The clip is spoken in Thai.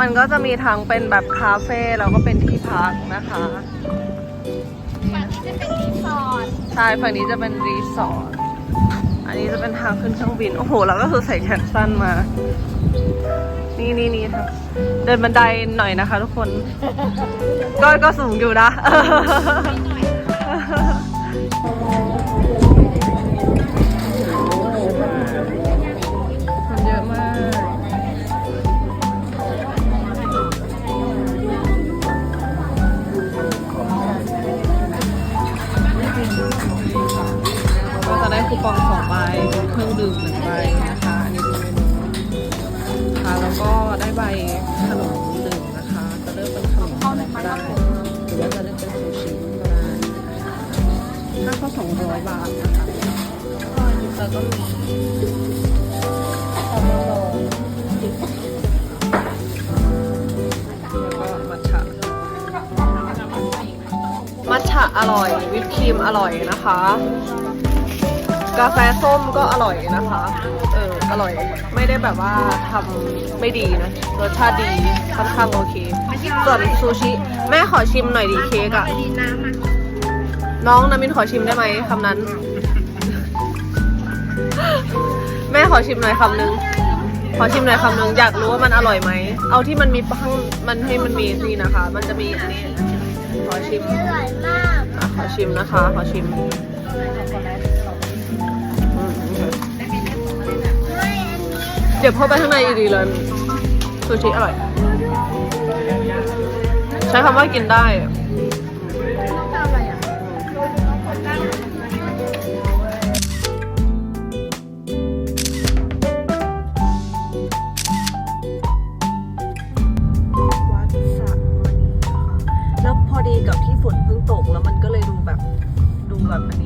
มันก็จะมีทั้งเป็นแบบคาเฟ่แล้วก็เป็นที่พักนะคะฝั่งนี้จะเป็นรีสอร์ทใช่ฝั่งนี้จะเป็นรีสอร์ทอันนี้จะเป็นทางขึ้นเครื่องบินโอ้โหแล้วก็คือใส่แขนสั้นมา นี่นี่นี่ค่ะเดินบันไดหน่อยนะคะ ทุกคน ก็ก็สูงอยู่นะคนเย ก็จะได้คูปองสองใบเครื่องดื่มหนึ่งใบนะคะอันนี้เป็นเมนูค่ะแล้วก็ได้ใบขนมดื่มนะคะ จะเลือกเป็นขนมอะไรก็ได้หรือว่าจะเลือกเป็นซูชิก็ได้ค่าก็สองร้อยบาทนะคะแล้วก็มีะอร่อย วิปครีมอร่อยนะคะ กาแฟส้มก็อร่อยนะคะ เอออร่อย ไม่ได้แบบว่าทำไม่ดีนะรสชาติดีค่อนข้างโอเค ส่วนซูชิ แม่ขอชิมหน่อยดีเค้กอะน้ำมันน้องนามินขอชิมได้ไหมคำนั้น แม่ขอชิมหน่อยคำนึงขอชิมหน่อยคำนึงอยากรู้ว่ามันอร่อยไหม เอาที่มันมีข้างมันให้มันมีนี่นะคะ มันจะมีอันนี้ ขอชิมอร่อยมากอะขอชิมนะคะ ขอชิมอืมไม่อันนี้เดี๋ยวเข้าไปข้างในอยู่ดีเลยซูชิอร่อย ใช้คำว่ากินได้ แบบอันนี้